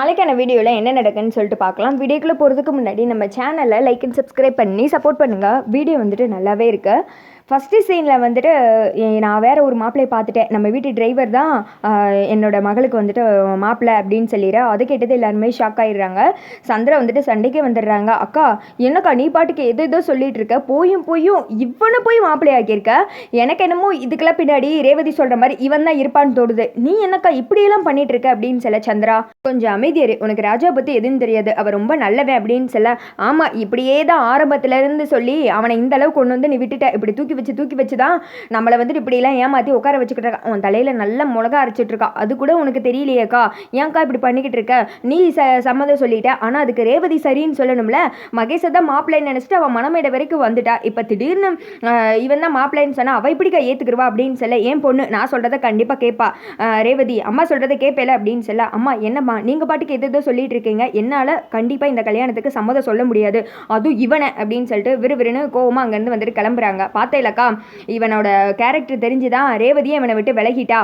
நாளைக்கான வீடியோவில் என்ன நடக்குன்னு சொல்லிட்டு பார்க்கலாம். வீடியோக்குள்ளே போகிறதுக்கு முன்னாடி நம்ம சேனலை லைக் அண்ட் சப்ஸ்கிரைப் பண்ணி சப்போர்ட் பண்ணுங்கள் வீடியோ வந்துட்டு நல்லாவே இருக்குது ஃபஸ்ட்டு சீனில் வந்துட்டு நான் வேற ஒரு மாப்பிள்ளையை பார்த்துட்டேன். நம்ம வீட்டு டிரைவர் தான் என்னோடய என்னோட மகளுக்கு வந்துட்டு மாப்பிள்ளை அப்படின்னு சொல்லிடுற அதை கேட்டது எல்லாருமே ஷாக் ஆகிடுறாங்க சந்திரா வந்துட்டு சண்டைக்கே வந்துடுறாங்க. அக்கா என்னக்கா நீ பாட்டுக்கு எது எதோ சொல்லிட்டு இருக்க? போயும் போயும் இவனை போய் மாப்பிள்ளை ஆக்கியிருக்க எனக்கு என்னமோ இதுக்கெல்லாம் பின்னாடி ரேவதி சொல்கிற மாதிரி இவன் தான் இருப்பான்னு தோடுது நீ என்னக்கா இப்படியெல்லாம் பண்ணிட்டு இருக்க? அப்படின்னு சொல்ல சந்திரா. கொஞ்சம் அமைதியாரு உனக்கு ராஜா பற்றி எதுவும் தெரியாது. அவன் ரொம்ப நல்லவன் அப்படின்னு சொல்ல ஆமாம் இப்படியே தான் ஆரம்பத்துலேருந்து சொல்லி அவனை இந்த அளவுக்கு கொண்டு வந்து நீ விட்டுட்ட. இப்படி தூக்கி வச்சு தூக்கி வச்சு தான் நம்மளை வந்துட்டு இப்படிலாம் ஏமாற்றி உட்கார வச்சுக்கிட்டு இருக்கான் உன் தலையில் நல்ல மிளகா அரைச்சிட்டு இருக்கா? அது கூட உனக்கு தெரியலையேக்கா. ஏன்க்கா இப்படி பண்ணிக்கிட்டு இருக்க? நீ ச சம்மதம் சொல்லிட்ட. ஆனால் அதுக்கு ரேவதி சரின்னு சொல்லணும்ல? மகேஷை தான் மாப்பிள்ளைன்னு நினச்சிட்டு அவன் மனமேடை வரைக்கும் வந்துட்டா. இப்போ திடீர்னு இவன் தான் மாப்பிள்ளைன்னு சொன்னால் அவள் இப்படிக்கா ஏற்றுக்குருவா அப்படின்னு சொல்ல ஏன் பொண்ணு நான் சொல்கிறத கண்டிப்பாக கேட்பா ரேவதி அம்மா சொல்கிறத கேட்பேல அப்படின்னு சொல்ல அம்மா என்னம்மா நீங்கள் பாட்டுக்கு எது எதோ சொல்லிட்டு இருக்கீங்க. என்னால் கண்டிப்பாக இந்த கல்யாணத்துக்கு சம்மதம் சொல்ல முடியாது. அதுவும் இவனை அப்படின்னு சொல்லிட்டு விறுவிறுன்னு கோவமாக அங்கேருந்து வந்துட்டு கிளம்புறாங்க. பார்த்தேலக்கா இவனோட கேரக்டர் தெரிஞ்சு தான் ரேவதியே இவனை விட்டு விலகிட்டா.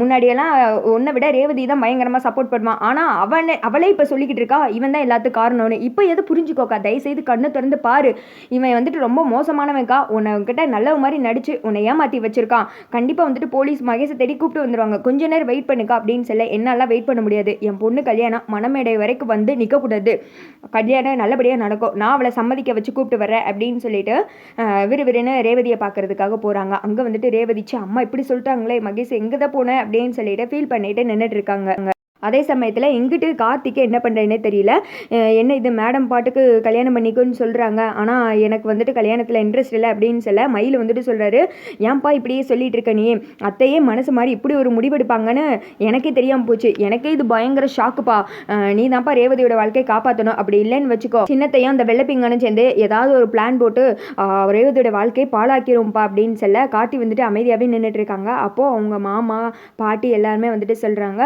முன்னாடியெல்லாம் உன்னை விட ரேவதி தான் பயங்கரமாக சப்போர்ட் பண்ணுவான் ஆனால் அவனை அவளே இப்போ சொல்லிக்கிட்டு இருக்கா இவன் தான் எல்லாத்துக்கும் காரணம்னு. இப்போ எது புரிஞ்சுக்கோக்கா? தயவுசெய்து கண்ணை திறந்து பாரு. இவன் வந்துட்டு ரொம்ப மோசமானவன்க்கா. உன்னை கிட்ட நல்ல மாதிரி நடிச்சு உன்னை ஏமாற்றி வச்சிருக்கான். கண்டிப்பாக வந்துட்டு போலீஸ் மகேஷை தேடி கூப்பிட்டு வந்துருவாங்க. கொஞ்ச நேரம் வெயிட் பண்ணுக்கா அப்படின்னு சொல்ல என்னால் வெயிட் பண்ண முடியாது. என் பொண்ணு கல்யாணம் மனமேடை வரைக்கும் வந்து நிற்கக்கூடாது கல்யாணம் நல்லபடியாக நடக்கும். நான் அவளை சம்மதிக்க வச்சு கூப்பிட்டு வரேன் அப்படின்னு சொல்லிட்டு விறுவிறுன்னு ரேவதியை பார்க்கறதுக்காக போகிறாங்க அங்கே வந்துட்டு ரேவதிச்சு அம்மா இப்படி சொல்லிட்டாங்களே மகேஷ் எங்கே தான் போனேன் அப்படின்னு சொல்லிட்டு ஃபீல் பண்ணிட்டு நின்றுட்டு இருக்காங்க. அதே சமயத்தில் இங்கிட்டு கார்த்திக்கு என்ன பண்ணுறேன்னே தெரியல. என்ன இது மேடம் பாட்டுக்கு கல்யாணம் பண்ணிக்கோன்னு சொல்கிறாங்க ஆனால் எனக்கு வந்துட்டு கல்யாணத்தில் இன்ட்ரெஸ்ட் இல்லை அப்படின்னு சொல்ல மயில் வந்துட்டு சொல்கிறாரு ஏன்பா இப்படியே சொல்லிட்டு இருக்க நீ? அத்தையே மனசு மாதிரி இப்படி ஒரு முடிவெடுப்பாங்கன்னு எனக்கே தெரியாமல் போச்சு. எனக்கே இது பயங்கர ஷாக்குப்பா நீ தான்ப்பா ரேவதியோட வாழ்க்கையை காப்பாற்றணும் அப்படி இல்லைன்னு வச்சுக்கோ. சின்னத்தையும் அந்த வெள்ளப்பிங்கன்னு சேர்ந்து ஏதாவது ஒரு பிளான் போட்டு ரேவதியோட வாழ்க்கையை பாழாக்கிரும்ப்பா அப்படின்னு சொல்ல கார்த்தி வந்துட்டு அமைதியாகவே நின்றுட்டு இருக்காங்க. அப்போது அவங்க மாமா பாட்டி எல்லாருமே வந்துட்டு சொல்கிறாங்க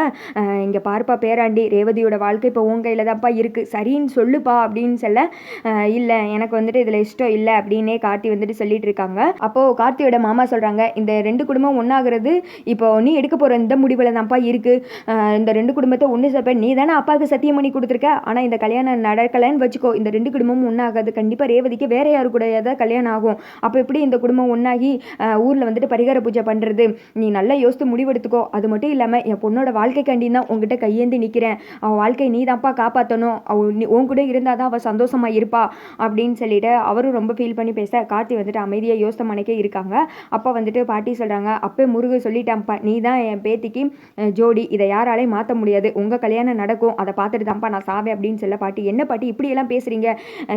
இங்கே பார்ப்பா பேராண்டி. ரேவதியோட வாழ்க்கை இப்போ உன் கையில் தான்ப்பா இருக்குது சரின்னு சொல்லுப்பா அப்படின்னு சொல்ல இல்லை எனக்கு வந்துட்டு இதில் இஷ்டம் இல்லை அப்படின்னே கார்த்தி வந்துட்டு சொல்லிட்டு இருக்காங்க. அப்போது கார்த்தியோட மாமா சொல்கிறாங்க இந்த ரெண்டு குடும்பம் ஒன்றாகிறது இப்போ நீ எடுக்க போகிற இந்த முடிவில் தான்ப்பா இருக்குது இந்த ரெண்டு குடும்பத்தை ஒன்று சேர்ப்ப. நீ தானே அப்பாவுக்கு சத்தியம் பண்ணி கொடுத்துருக்க. ஆனால் இந்த கல்யாணம் நடக்கலைன்னு வச்சுக்கோ இந்த ரெண்டு குடும்பமும் ஒன்றாகாது கண்டிப்பாக ரேவதிக்கு வேற யாரு கூட ஏதாவது கல்யாணம் ஆகும். அப்போ எப்படி இந்த குடும்பம் ஒன்றாகி ஊரில் வந்துட்டு பரிகார பூஜை பண்ணுறது நீ நல்லா யோசித்து முடிவெடுத்துக்கோ. அது மட்டும் இல்லாமல் என் பொண்ணோட வாழ்க்கைக்காண்டி தான் உங்ககிட்ட கையேந்தி நிற்கிறேன் அவள் வாழ்க்கையை நீ தான்ப்பா காப்பாற்றணும் அவள் நீ உன் கூட இருந்தால் தான் அவள் சந்தோஷமாக இருப்பா அப்படின்னு சொல்லிட்டு அவரும் ரொம்ப ஃபீல் பண்ணி பேச கார்த்தி வந்துட்டு அமைதியாக யோசனை மனைக்கே இருக்காங்க. அப்போ வந்துட்டு பாட்டி சொல்கிறாங்க அப்போ முருகு சொல்லிட்டான்ப்பா. நீ தான் என் பேத்திக்கு ஜோடி. இதை யாராலையும் மாற்ற முடியாது. உங்கள் கல்யாணம் நடக்கும். அதை பார்த்துட்டு தான்ப்பா நான் சாவேன். அப்படின்னு சொல்ல பாட்டி என்ன பாட்டி இப்படியெல்லாம் பேசுகிறீங்க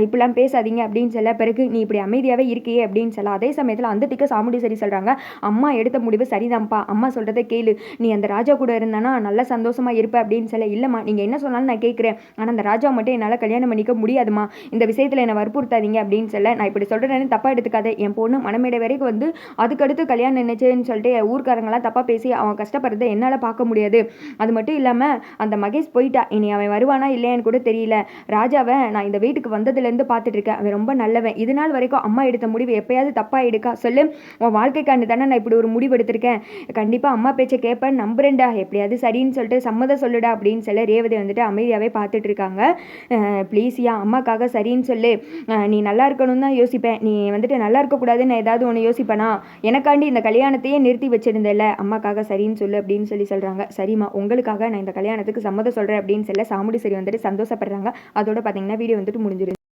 இப்படிலாம் பேசாதீங்க. அப்படின்னு சொல்ல பிறகு நீ இப்படி அமைதியாகவே இருக்கியே. அப்படின்னு சொல்ல அதே சமயத்தில் அந்த திக்க சாமுடி சரி சொல்கிறாங்க அம்மா எடுத்த முடிவு சரிதான்ப்பா. அம்மா சொல்கிறத கேளு. நீ அந்த ராஜா கூட இருந்தானா நல்ல சந்தோஷமாக இருப்பேன் அப்படின்னு சொல்ல இல்லைம்மா நீங்கள் என்ன சொன்னாலும் நான் கேட்குறேன். ஆனால் அந்த ராஜா மட்டும் என்னால் கல்யாணம் பண்ணிக்க முடியாதும்மா. இந்த விஷயத்தில் என்னை வற்புறுத்தாதீங்க அப்படின்னு சொல்ல நான் இப்படி சொல்கிறேன்னு தப்பாக எடுத்துக்காத. என் பொண்ணு மனமேடை வரைக்கும் வந்து அதுக்கடுத்து கல்யாணம் நினைச்சேன்னு சொல்லிட்டு ஊர்க்காரங்களாம் தப்பாக பேசி அவன் கஷ்டப்படுறதை என்னால் பார்க்க முடியாது. அது மட்டும் இல்லாமல் அந்த மகேஷ் போயிட்டா. இனி அவன் வருவானா இல்லையான்னு கூட தெரியல. ராஜாவை நான் இந்த வீட்டுக்கு வந்ததுலேருந்து பார்த்துட்டு இருக்கேன். அவன் ரொம்ப நல்லவன். இது நாள் வரைக்கும் அம்மா எடுத்த முடிவு எப்பயாவது தப்பாக எடுக்கா சொல்லு. உன் வாழ்க்கைக்காண்டு தானே நான் இப்படி ஒரு முடிவு எடுத்திருக்கேன். கண்டிப்பாக அம்மா பேச்சை கேட்பேன் நம்புறேன்டா. எப்படியாவது சரின்னு சொல்லிட்டு சம்மதம் சொல்லுடா அப்படின்னு சொல்ல ரேவதி வந்துட்டு அமைதியாகவே பார்த்துட்டு இருக்காங்க. ப்ளீஸ் யா அம்மாக்காக சரின்னு சொல்லு. நீ நல்லா இருக்கணும்னு தான் யோசிப்பேன். நீ வந்துட்டு நல்லா இருக்கக்கூடாதுன்னு ஏதாவது ஒன்று யோசிப்பேனா? எனக்காண்டி இந்த கல்யாணத்தையே நிறுத்தி வச்சிருந்தேல்ல. அம்மாக்காக சரின்னு சொல்லு அப்படின்னு சொல்லி சொல்கிறாங்க சரிம்மா உங்களுக்காக நான் இந்த கல்யாணத்துக்கு சம்மதம் சொல்கிறேன் அப்படின்னு சொல்ல சாமுடி சரி வந்துட்டு சந்தோஷப்படுறாங்க. அதோட பார்த்தீங்கன்னா வீடியோ வந்துட்டு முடிஞ்சிருது